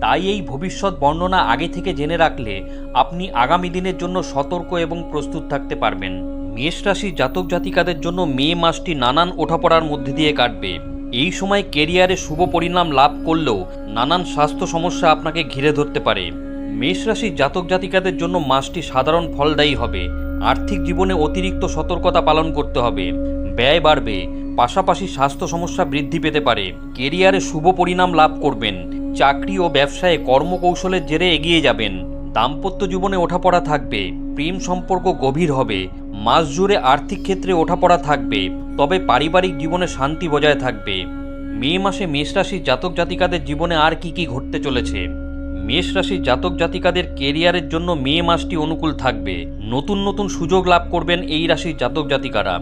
তাই এই ভবিষ্যৎ বর্ণনা আগে থেকে জেনে রাখলে আপনি আগামী দিনের জন্য সতর্ক এবং প্রস্তুত থাকতে পারবেন। মেষ রাশি জাতক জাতিকাদের জন্য মে মাসটি নানান ওঠাপড়ার মধ্যে দিয়ে কাটবে। এই সময় কেরিয়ারে শুভ পরিণাম লাভ করলেও নানান স্বাস্থ্য সমস্যা আপনাকে ঘিরে ধরতে পারে। মেষ রাশি জাতক জাতিকাদের জন্য মাসটি সাধারণ ফলদায়ী হবে। আর্থিক জীবনে অতিরিক্ত সতর্কতা পালন করতে হবে। ব্যয় বাড়বে, পাশাপাশি স্বাস্থ্য সমস্যা বৃদ্ধি পেতে পারে। কেরিয়ারে শুভ পরিণাম লাভ করবেন। চাকরি ও ব্যবসায় কর্মকৌশলের জেরে এগিয়ে যাবেন। দাম্পত্য জীবনে ওঠাপড়া থাকবে, প্রেম সম্পর্ক গভীর হবে, মাস জুড়ে আর্থিক ক্ষেত্রে ওঠাপড়া থাকবে, তবে পারিবারিক জীবনে শান্তি বজায় থাকবে। মে মাসে মেষ রাশির জাতক জাতিকাদের জীবনে আর কি কি ঘটতে চলেছে? মেষ রাশির জাতক জাতিকাদের কেরিয়ারের জন্য মে মাসটি অনুকূল থাকবে। নতুন নতুন সুযোগ লাভ করবেন এই রাশির জাতক জাতিকারা।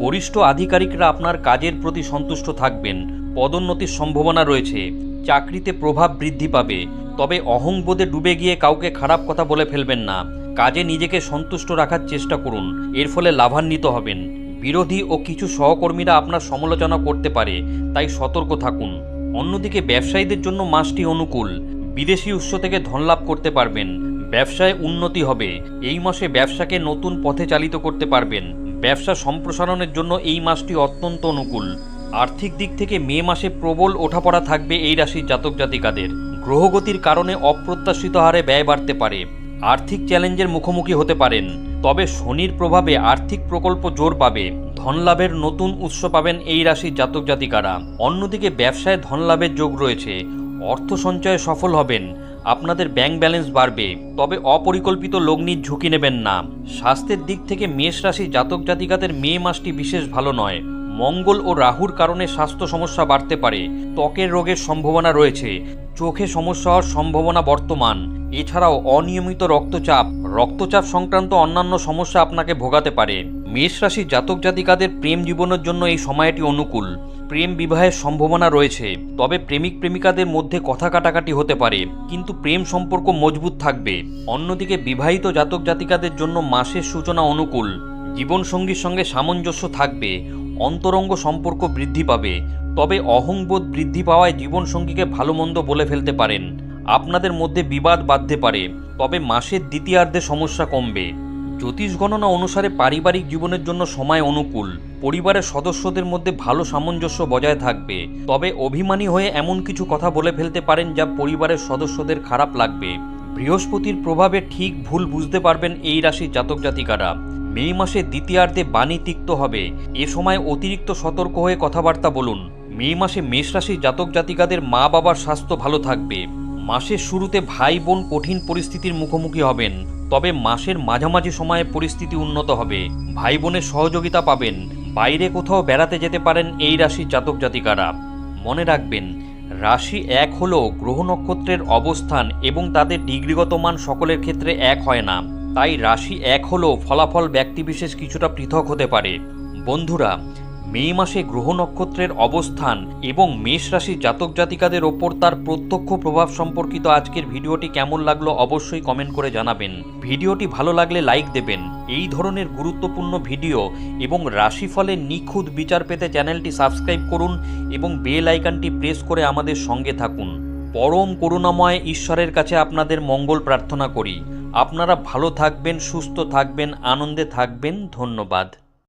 বরিষ্ঠ আধিকারিকরা আপনার কাজের প্রতি সন্তুষ্ট থাকবেন। পদোন্নতির সম্ভাবনা রয়েছে। চাকরিতে প্রভাব বৃদ্ধি পাবে। তবে অহংবোধে ডুবে গিয়ে কাউকে খারাপ কথা বলে ফেলবেন না। কাজে নিজেকে সন্তুষ্ট রাখার চেষ্টা করুন। এর ফলে লাভান্বিত হবেন। বিরোধী ও কিছু সহকর্মীরা আপনার সমালোচনা করতে পারে, তাই সতর্ক থাকুন। অন্যদিকে ব্যবসায়ীদের জন্য মাসটি অনুকূল। বিদেশি উৎস থেকে ধন লাভ করতে পারবেন। ব্যবসায় উন্নতি হবে। এই মাসে ব্যবসাকে নতুন পথে চালিত করতে পারবেন। ব্যবসা সম্প্রসারণের জন্য এই মাসটি অত্যন্ত অনুকূল। আর্থিক দিক থেকে মে মাসে প্রবল ওঠাপড়া থাকবে এই রাশির জাতক জাতিকাদের। গ্রহগতির কারণে অপ্রত্যাশিত হারে ব্যয় বাড়তে পারে। আর্থিক চ্যালেঞ্জের মুখোমুখি হতে পারেন। তবে শনির প্রভাবে আর্থিক প্রকল্প জোর পাবে। ধনলাভের নতুন উৎস পাবেন এই রাশির জাতক জাতিকারা। অন্যদিকে ব্যবসায় ধনলাভের যোগ রয়েছে। অর্থ সঞ্চয়ে সফল হবেন। আপনাদের ব্যাংক ব্যালেন্স বাড়বে। তবে অপরিকল্পিত লগ্নির ঝুঁকি নেবেন না। স্বাস্থ্যের দিক থেকে মেষ রাশি জাতক জাতিকাদের মে মাসটি বিশেষ ভালো নয়। মঙ্গল ও রাহুর কারণে স্বাস্থ্য সমস্যা বাড়তে পারে। ত্বকের রোগের সম্ভাবনা রয়েছে। চোখে সমস্যা হওয়ার সম্ভাবনা বর্তমান। এছাড়াও অনিয়মিত রক্তচাপ। রক্তচাপ সংক্রান্ত অন্যান্য সমস্যা আপনাকে ভোগাতে পারে। মেষ রাশি জাতক জাতিকাদের প্রেম জীবনের জন্য এই সময়টি অনুকূল। প্রেম বিবাহের সম্ভাবনা রয়েছে। তবে প্রেমিক প্রেমিকাদের মধ্যে কথা কাটাকাটি হতে পারে। কিন্তু প্রেম সম্পর্ক মজবুত থাকবে। অন্যদিকে বিবাহিত জাতক জাতিকাদের জন্য মাসের সূচনা অনুকূল। জীবনসঙ্গীর সঙ্গে সামঞ্জস্য থাকবে। অন্তরঙ্গ সম্পর্ক বৃদ্ধি পাবে। তবে অহংবোধ বৃদ্ধি পাওয়ায় জীবনসঙ্গীকে ভালো মন্দ বলে ফেলতে পারেন। আপনাদের মধ্যে বিবাদ বাঁধতে পারে। তবে মাসের দ্বিতীয়ার্ধে সমস্যা কমবে। জ্যোতিষ গণনা অনুসারে পারিবারিক জীবনের জন্য সময় অনুকূল। পরিবারের সদস্যদের মধ্যে ভালো সামঞ্জস্য বজায় থাকবে। তবে অভিমানী হয়ে এমন কিছু কথা বলে ফেলতে পারেন যা পরিবারের সদস্যদের খারাপ লাগবে। বৃহস্পতির প্রভাবে ঠিক ভুল বুঝতে পারবেন এই রাশির জাতক জাতিকারা মে মাসের দ্বিতীয়ার্ধে বাণী তিক্ত হবে। এ সময় অতিরিক্ত সতর্ক হয়ে কথাবার্তা বলুন। মে মাসে মেষ রাশির জাতক জাতিকাদের মা বাবার স্বাস্থ্য ভালো থাকবে। মাসের শুরুতে ভাই বোন কঠিন পরিস্থিতির মুখোমুখি হবেন। তবে মাসের মাঝামাঝি সময়ে পরিস্থিতি উন্নত হবে। ভাই বোনের সহযোগিতা পাবেন। বাইরে কোথাও বেড়াতে যেতে পারেন এই রাশির জাতক জাতিকারা। মনে রাখবেন, রাশি এক হলো গ্রহ নক্ষত্রের অবস্থান এবং তাদের ডিগ্রিগত মান সকলের ক্ষেত্রে এক হয় না। তাই রাশি এক হলেও ফলাফল ব্যক্তিবিশেষ কিছুটা পৃথক হতে পারে। বন্ধুরা, মে মাসে গ্রহ নক্ষত্রের অবস্থান এবং মেষ রাশির জাতক জাতিকাদের ওপর তার প্রত্যক্ষ প্রভাব সম্পর্কিত আজকের ভিডিওটি কেমন লাগল অবশ্যই কমেন্ট করে জানাবেন। ভিডিওটি ভালো লাগলে লাইক দেবেন। এই ধরনের গুরুত্বপূর্ণ ভিডিও এবং রাশিফলের নিখুঁত বিচার পেতে চ্যানেলটি সাবস্ক্রাইব করুন এবং বেল আইকনটি প্রেস করে আমাদের সঙ্গে থাকুন। পরম করুণাময় ঈশ্বরের কাছে আপনাদের মঙ্গল প্রার্থনা করি। আপনারা ভালো থাকবেন সুস্থ থাকবেন আনন্দে থাকবেন। ধন্যবাদ।